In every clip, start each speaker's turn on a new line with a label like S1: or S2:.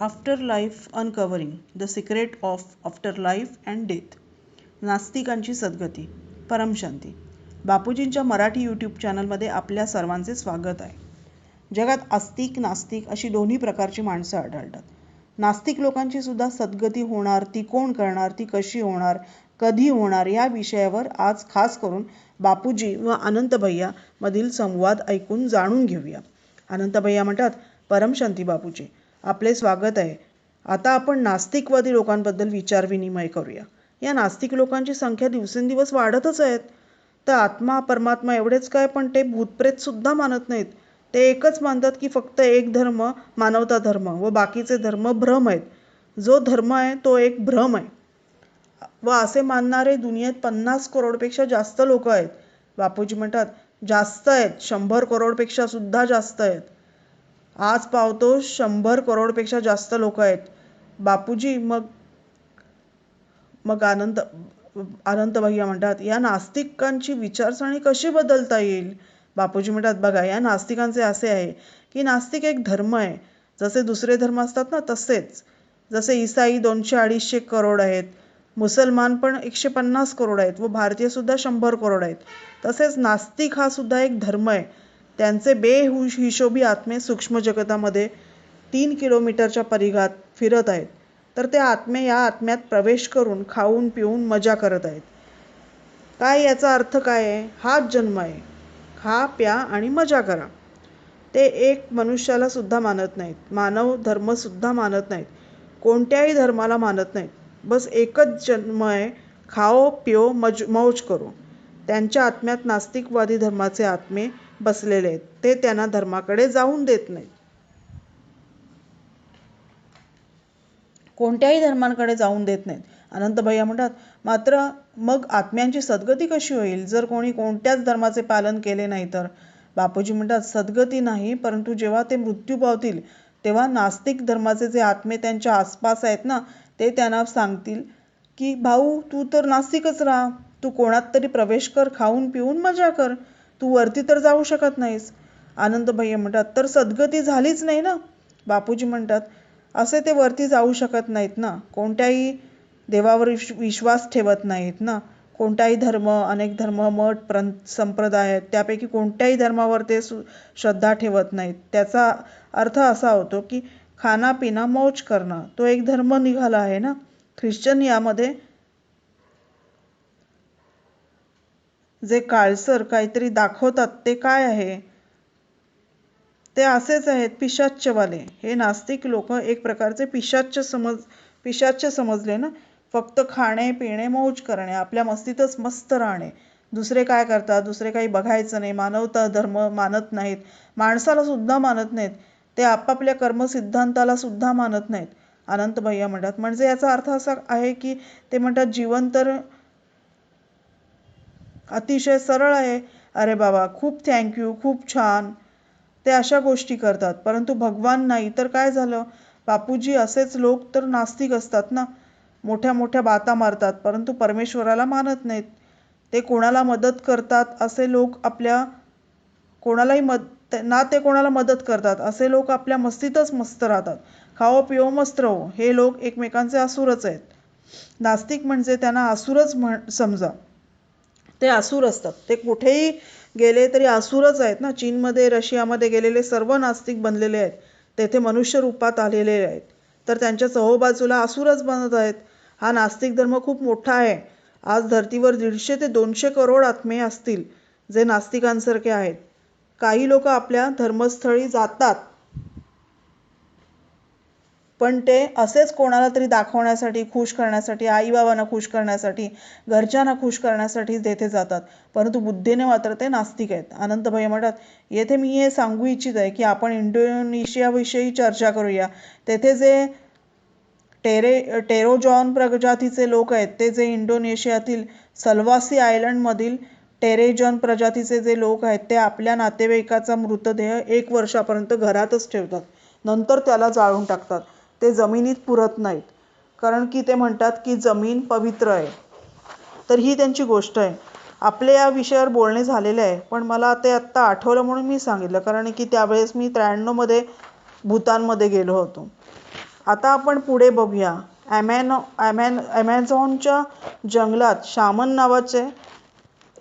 S1: Afterlife uncovering the secret of afterlife and death नास्तिकांची सद्गती परमशांती बापूजींच्या मराठी यूट्यूब चॅनलमध्ये आपल्या सर्वांचे स्वागत आहे. जगात आस्तिक नास्तिक अशी दोन्ही प्रकारची माणसं आढळतात. नास्तिक लोकांची सुद्धा सद्गती होणार ती कोण करणार ती कशी होणार कधी होणार या विषयावर आज खास करून बापूजी व अनंत भैया मधील संवाद ऐकून जाणून घेऊया. अनंत भैया म्हणतात परमशांती बापूजी आपले स्वागत आहे. आता आपण नास्तिकवादी लोकांबद्दल विचारविनिमय करूया. या नास्तिक लोकांची संख्या दिवसेंदिवस वाढतच आहेत. तर आत्मा परमात्मा एवढेच काय पण ते भूतप्रेतसुद्धा मानत नाहीत. ते एकच मानतात की फक्त एक धर्म मानवता धर्म व बाकीचे धर्म भ्रम आहेत. जो धर्म आहे तो एक भ्रम आहे. व असे मानणारे दुनियेत पन्नास करोडपेक्षा जास्त लोक आहेत. बापूजी म्हणतात जास्त आहेत. शंभर करोडपेक्षा सुद्धा जास्त आहेत. आज पावतो शंभर करोडपेक्षा जास्त लोक आहेत. बापूजी मग मग आनंद अनंत भैया म्हणतात या नास्तिकांची विचारसरणी कशी बदलता येईल? बापूजी म्हणतात बघा या नास्तिकांचे असे आहे की नास्तिक एक धर्म आहे. जसे दुसरे धर्म असतात ना तसेच. जसे ईसाई दोनशे अडीचशे करोड आहेत. मुसलमान पण एकशे पन्नास करोड आहेत व भारतीय सुद्धा शंभर करोड आहेत. तसेच नास्तिक हा सुद्धा एक धर्म आहे. त्यांचे हिशोबी आत्मे सूक्ष्म जगतामध्ये तीन किलोमीटरच्या परिघात फिरत आहेत. तर ते आत्मे या आत्म्यात प्रवेश करून खाऊन पिऊन मजा करत आहेत. काय याचा अर्थ काय आहे? हाच जन्म आहे. खा प्या आणि मजा करा. ते एक मनुष्याला सुद्धा मानत नाहीत. मानव धर्मसुद्धा मानत नाहीत. कोणत्याही धर्माला मानत नाहीत. बस एकच जन्म आहे. खाओ पिओ मज मौज करो. त्यांच्या आत्म्यात नास्तिकवादी धर्माचे आत्मे बसलेले आहेत. ते त्यांना धर्माकडे जाऊन देत नाहीत. कोणत्याही धर्मांकडे जाऊन देत नाहीत. अनंत भैया म्हणतात मात्र मग आत्म्यांची सद्गती कशी होईल? जर कोणी कोणत्याच धर्माचे पालन केले नाही तर? बापूजी म्हणतात सद्गती नाही परंतु जेव्हा ते मृत्यू पावतील तेव्हा नास्तिक धर्माचे जे आत्मे त्यांच्या आसपास आहेत ना ते त्यांना सांगतील की भाऊ तू तर नास्तिकच राहा. तू कोणात तरी प्रवेश कर खाऊन पिऊन मजा कर. तू वरती तर जाऊ शकत नाहीस. आनंद भैया म्हणतात तर सद्गती झालीच नाही ना? बापूजी म्हणतात असे ते वरती जाऊ शकत नाहीत ना? कोणत्याही देवावर विश्वास ठेवत नाहीत ना? कोणताही धर्म अनेक धर्म मठ प्र संप्रदाय आहेत त्यापैकी कोणत्याही धर्मावर ते सु श्रद्धा ठेवत नाहीत. त्याचा अर्थ असा होतो की खानापिना मौज करणं तो एक धर्म निघाला आहे ना? ख्रिश्चन यामध्ये जे काळसर काहीतरी दाखवतात ते काय आहे? ते असेच आहेत पिशाच्यवाले. हे नास्तिक लोक एक प्रकारचे पिशाच्य समज पिशाच्य समजले ना? फक्त खाणे पिणे मौज करणे आपल्या मस्तीतच मस्त राहणे. दुसरे काय करतात? दुसरे काही बघायचं नाही मानवता धर्म मानत नाहीत. माणसाला सुद्धा मानत नाहीत. ते आपापल्या कर्मसिद्धांताला सुद्धा मानत नाहीत. अनंत भैया म्हणतात म्हणजे याचा अर्थ असा आहे की ते म्हणतात जीवन तर अतिशय सरळ आहे. अरे बाबा खूप थँक्यू खूप छान. ते अशा गोष्टी करतात. परंतु भगवान नाही तर काय झालं? बापूजी असेच लोक तर नास्तिक असतात ना? मोठ्या मोठ्या बाता मारतात परंतु परमेश्वराला मानत नाहीत. ते कोणाला मदत करतात असे लोक आपल्या कोणालाही मद ना ते कोणाला मदत करतात असे लोक आपल्या मस्तीतच मस्त राहतात. खाओ पिओ मस्त राहो. हे लोक एकमेकांचे असुरच आहेत. नास्तिक म्हणजे त्यांना असुरच म्हण समजा. ते असुर असतात. ते कुठेही गेले तरी आसूरच आहेत ना. चीनमध्ये रशियामध्ये गेलेले सर्व नास्तिक बनलेले आहेत. तेथे मनुष्य रूपात आलेले आहेत. तर त्यांच्या चहोबाजूला असुरच बनत आहेत. हा नास्तिक धर्म खूप मोठा आहे. आज धर्तीवर दीडशे ते दोनशे करोड आत्मे असतील जे नास्तिकांसारखे आहेत. काही लोक आपल्या धर्मस्थळी जातात. पण ते असेच कोणाला तरी दाखवण्यासाठी खुश करण्यासाठी आईबाबांना खुश करण्यासाठी घरच्यांना खुश करण्यासाठी तेथे जातात. परंतु बुद्धीने मात्र ते नास्तिक आहेत. अनंत भैया म्हणतात येथे मी हे सांगू इच्छित आहे की आपण इंडोनेशियाविषयी चर्चा करूया. तेथे जे टेरे टेरोजॉन प्रजातीचे लोक आहेत ते जे इंडोनेशियातील सलवासी आयलंडमधील टेरेजॉन प्रजातीचे जे लोक आहेत ते आपल्या नातेवाईकाचा मृतदेह एक वर्षापर्यंत घरातच ठेवतात. नंतर त्याला जाळून टाकतात. ते जमिनीत पुरत नाहीत. कारण की ते म्हणतात की जमीन पवित्र आहे. तर ही त्यांची गोष्ट आहे. आपले या विषयावर बोलणे झालेले आहे पण मला ते आत्ता आठवलं म्हणून मी सांगितलं कारण की त्यावेळेस मी त्र्याण्णवमध्ये भूतानमध्ये गेलो होतो. आता आपण पुढे बघूया. ॲमॅनो ॲमॅन ॲमेझॉनच्या जंगलात शामन नावाचे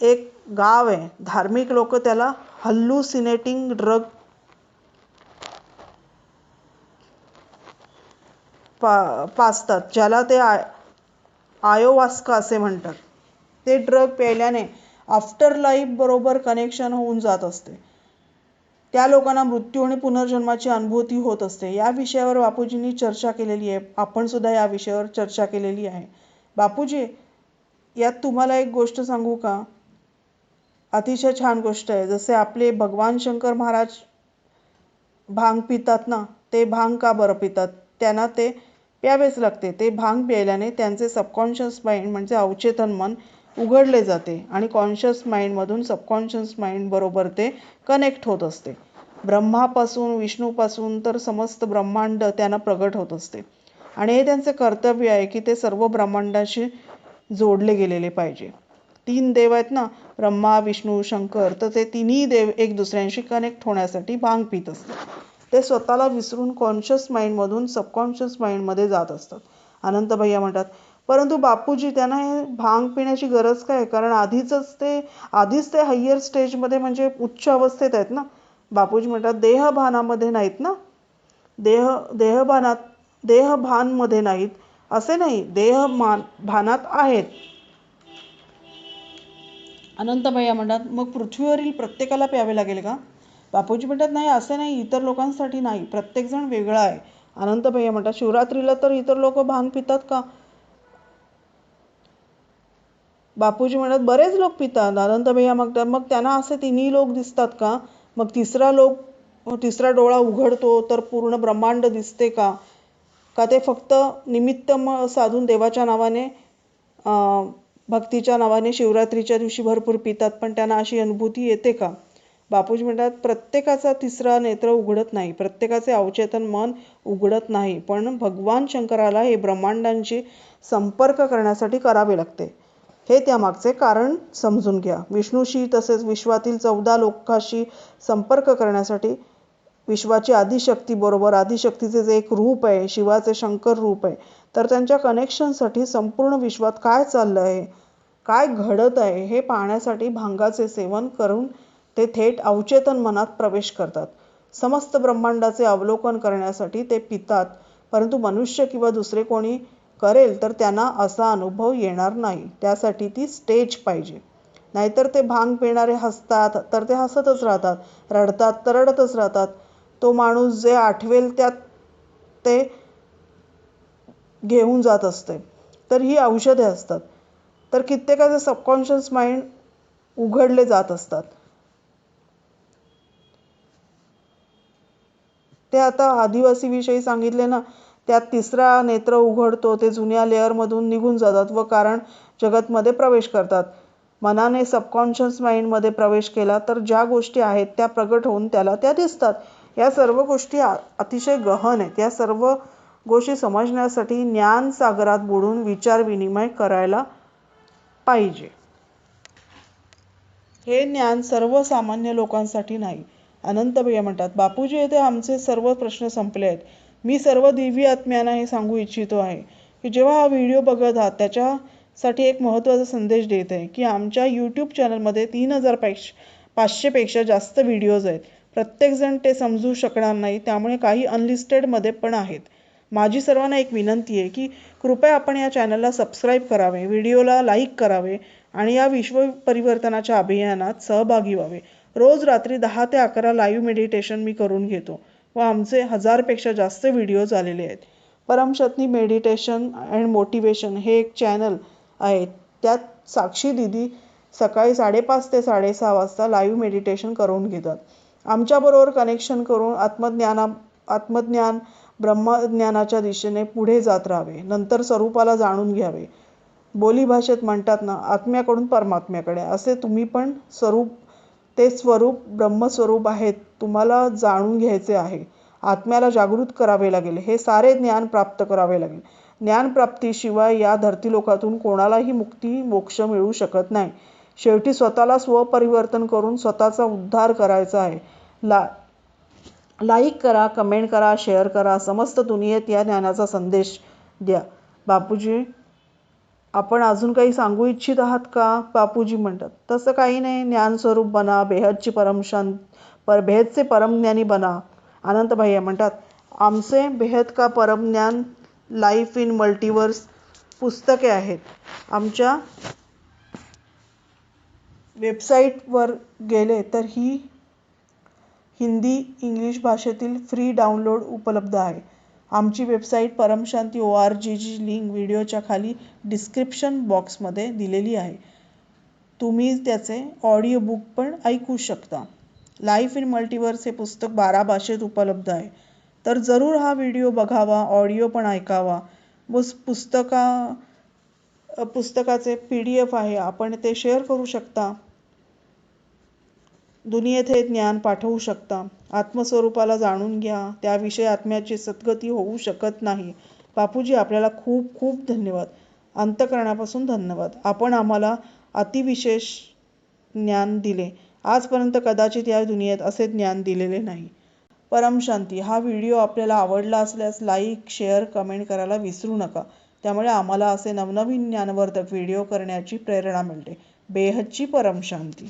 S1: एक गाव आहे. धार्मिक लोक त्याला हल्लुसिनेटिंग ड्रग पा पाजतात ज्याला ते आय आयोवास्का असे म्हणतात. ते ड्रग प्यायल्याने आफ्टर लाईफ बरोबर कनेक्शन होऊन जात असते. त्या लोकांना मृत्यू आणि पुनर्जन्माची अनुभूती होत असते. या विषयावर बापूजींनी चर्चा केलेली आहे. आपण सुद्धा या विषयावर चर्चा केलेली आहे. बापूजी यात तुम्हाला एक गोष्ट सांगू का? अतिशय छान गोष्ट आहे. जसे आपले भगवान शंकर महाराज भांग पितात ना ते भांग का बरं पितात? त्यांना ते प्यावेच लागते. ते भांग प्यायल्याने त्यांचे सबकॉन्शियस माइंड म्हणजे अवचेतन मन उघडले जाते आणि कॉन्शियस माइंडमधून सबकॉन्शियस माइंड बरोबर ते कनेक्ट होत असते. ब्रह्मापासून विष्णूपासून तर समस्त ब्रह्मांड त्यांना प्रगट होत असते. आणि हे त्यांचे कर्तव्य आहे की ते सर्व ब्रह्मांडाशी जोडले गेलेले पाहिजे. तीन देव आहेत ना ब्रह्मा विष्णू शंकर तर ते तिन्ही देव एक दुसऱ्यांशी कनेक्ट होण्यासाठी भांग पित असतात. ते स्वतःला विसरून कॉन्शियस माइंडमधून सबकॉन्शियस माइंडमध्ये जात असतात. अनंत भैया म्हणतात परंतु बापूजी त्यांना हे भांग पिण्याची गरज काय? कारण आधीच ते आधीच ते हायर स्टेजमध्ये म्हणजे उच्च अवस्थेत आहेत ना. बापूजी म्हणतात देहभानामध्ये नाहीत ना. देह देहभानात देहभानमध्ये नाहीत. असे नाही देहमान भानात आहेत. अनंत भैया म्हणतात मग पृथ्वीवरील प्रत्येकाला प्यावे लागेल का? बापूजी म्हणतात नाही असे नाही इतर लोकांसाठी नाही. प्रत्येकजण वेगळा आहे. अनंत भैया म्हणतात शिवरात्रीला तर इतर लोक भांग पितात का? बापूजी म्हणतात बरेच लोक पितात. अनंत भैया म्हणतात मग त्यांना असे तिन्ही लोक दिसतात का? मग तिसरा लोक तिसरा डोळा उघडतो तर पूर्ण ब्रह्मांड दिसते का? का ते फक्त निमित्त म साधून देवाच्या नावाने भक्तीच्या नावाने शिवरात्रीच्या दिवशी भरपूर पितात पण त्यांना अशी अनुभूती येते का? बापूजी म्हणतात प्रत्येकाचा तिसरा नेत्र उघडत नाही. प्रत्येकाचे अवचेतन मन उघडत नाही. पण भगवान शंकराला हे ब्रह्मांडांशी संपर्क करण्यासाठी करावे लागते. हे त्यामागचे कारण समजून घ्या. विष्णूशी तसेच विश्वातील चौदा लोकांशी संपर्क करण्यासाठी विश्वाची आदिशक्ती बरोबर आदिशक्तीचे जे एक रूप आहे शिवाचे शंकर रूप आहे तर त्यांच्या कनेक्शनसाठी संपूर्ण विश्वात काय चाललं आहे काय घडत आहे हे पाहण्यासाठी भांगाचे सेवन करून ते थेट अवचेतन मनात प्रवेश करतात. समस्त ब्रह्मांडाचे अवलोकन करण्यासाठी ते पितात परंतु मनुष्य किंवा दुसरे कोणी करेल तर त्यांना असा अनुभव येणार नाही. त्यासाठी ती स्टेज पाहिजे. नाहीतर ते भांग पिणारे हसतात तर ते हसतच राहतात रडतात तर रडतच राहतात. तो माणूस जे आठवेल त्यात ते घेऊन जात असते. तर ही औषधे असतात. तर कित्येकाचे सबकॉन्शियस माइंड उघडले जात असतात. ते आता आदिवासी विषयी सांगितले ना त्यात तिसरा नेत्र उघडतो ते जुन्या लेअरमधून निघून जातात व कारण जगतमध्ये प्रवेश करतात. मनाने सबकॉन्शियस माइंडमध्ये प्रवेश केला तर ज्या गोष्टी आहेत त्या प्रगट होऊन त्याला त्या दिसतात. या सर्व गोष्टी अतिशय गहन आहेत. या सर्व गोष्टी समजण्यासाठी ज्ञान सागरात बुडून विचार विनिमय करायला पाहिजे. हे ज्ञान सर्वसामान्य लोकांसाठी नाही. अनंत भैया म्हणतात बापूजी येथे आमचे सर्व प्रश्न संपले आहेत. मी सर्व दिव्य आत्म्यांना हे सांगू इच्छितो आहे की जेव्हा हा व्हिडिओ बघत आहात त्याच्यासाठी एक महत्त्वाचा संदेश देत आहे की आमच्या यूट्यूब चॅनलमध्ये तीन हजार पेक्ष पाचशेपेक्षा जास्त व्हिडिओज आहेत. प्रत्येकजण ते समजू शकणार नाही त्यामुळे काही अनलिस्टेडमध्ये पण आहेत. माझी सर्वांना एक विनंती आहे की कृपया आपण या चॅनलला सबस्क्राईब करावे व्हिडिओला लाईक करावे आणि या विश्व परिवर्तनाच्या अभियानात सहभागी व्हावे. रोज रात्री दहा ते अकरा लाईव्ह मेडिटेशन मी करून घेतो व आमचे हजारपेक्षा जास्त व्हिडिओज आलेले आहेत. परमशतनी मेडिटेशन अँड मोटिवेशन हे एक चॅनल आहे त्यात साक्षी दिदी सकाळी साडेपाच ते साडेसहा वाजता लाईव्ह मेडिटेशन करून घेतात. आमच्याबरोबर कनेक्शन करून आत्मज्ञाना आत्मज्ञान ब्रह्मज्ञानाच्या दिशेने पुढे जात राहावे. नंतर स्वरूपाला जाणून घ्यावे. बोलीभाषेत म्हणतात ना आत्म्याकडून परमात्म्याकडे. असे तुम्ही पण स्वरूप ते स्वरूप ब्रह्मस्वरूप आहेत तुम्हाला जाणून घ्यायचे आहे. आत्म्याला जागृत करावे लागेल हे सारे ज्ञान प्राप्त करावे लागेल. ज्ञानप्राप्तीशिवाय या धर्तीलोकातून कोणालाही मुक्ती मोक्ष मिळू शकत नाही. शेवटी स्वतःला स्वपरिवर्तन करून स्वतःचा उद्धार करायचा आहे. ला लाईक करा कमेंट करा शेअर करा समस्त दुनियेत या ज्ञानाचा संदेश द्या. बापूजी आपण अजून काही सांगू इच्छित आहात का? बापूजी म्हणतात तसं काही नाही ज्ञानस्वरूप बना बेहदची परमशांत पर बेहदचे परमज्ञानी बना. अनंत भैया म्हणतात आमचे बेहद का परमज्ञान लाईफ इन मल्टिवर्स पुस्तके आहेत. आमच्या वेबसाईटवर गेले तर ही हिंदी इंग्लिश भाषेतील फ्री डाउनलोड उपलब्ध आहे. आमची वेबसाईट परमशांती ओ आर जीची लिंक व्हिडिओच्या खाली डिस्क्रिप्शन बॉक्समध्ये दिलेली आहे. तुम्ही त्याचे ऑडिओ बुक पण ऐकू शकता. लाईफ इन मल्टिवर्स हे पुस्तक बारा भाषेत उपलब्ध आहे. तर जरूर हा व्हिडिओ बघावा ऑडिओ पण ऐकावा. व पुस्तका पुस्तकाचे पी डी एफ आहे आपण ते शेअर करू शकता. दुनियेत हे ज्ञान पाठवू शकता. आत्मस्वरूपाला जाणून घ्या. त्याविषयी आत्म्याची सद्गती होऊ शकत नाही. बापूजी आपल्याला खूप खूप धन्यवाद. अंतकरणापासून धन्यवाद. आपण आम्हाला अतिविशेष ज्ञान दिले. आजपर्यंत कदाचित या दुनियेत असे ज्ञान दिलेले नाही. परमशांती हा व्हिडिओ आपल्याला आवडला असल्यास लाईक शेअर कमेंट करायला विसरू नका. त्यामुळे आम्हाला असे नवनवीन ज्ञानवर्धक व्हिडिओ करण्याची प्रेरणा मिळते. बेहदची परमशांती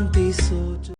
S2: बेहद की परम शांति सोचो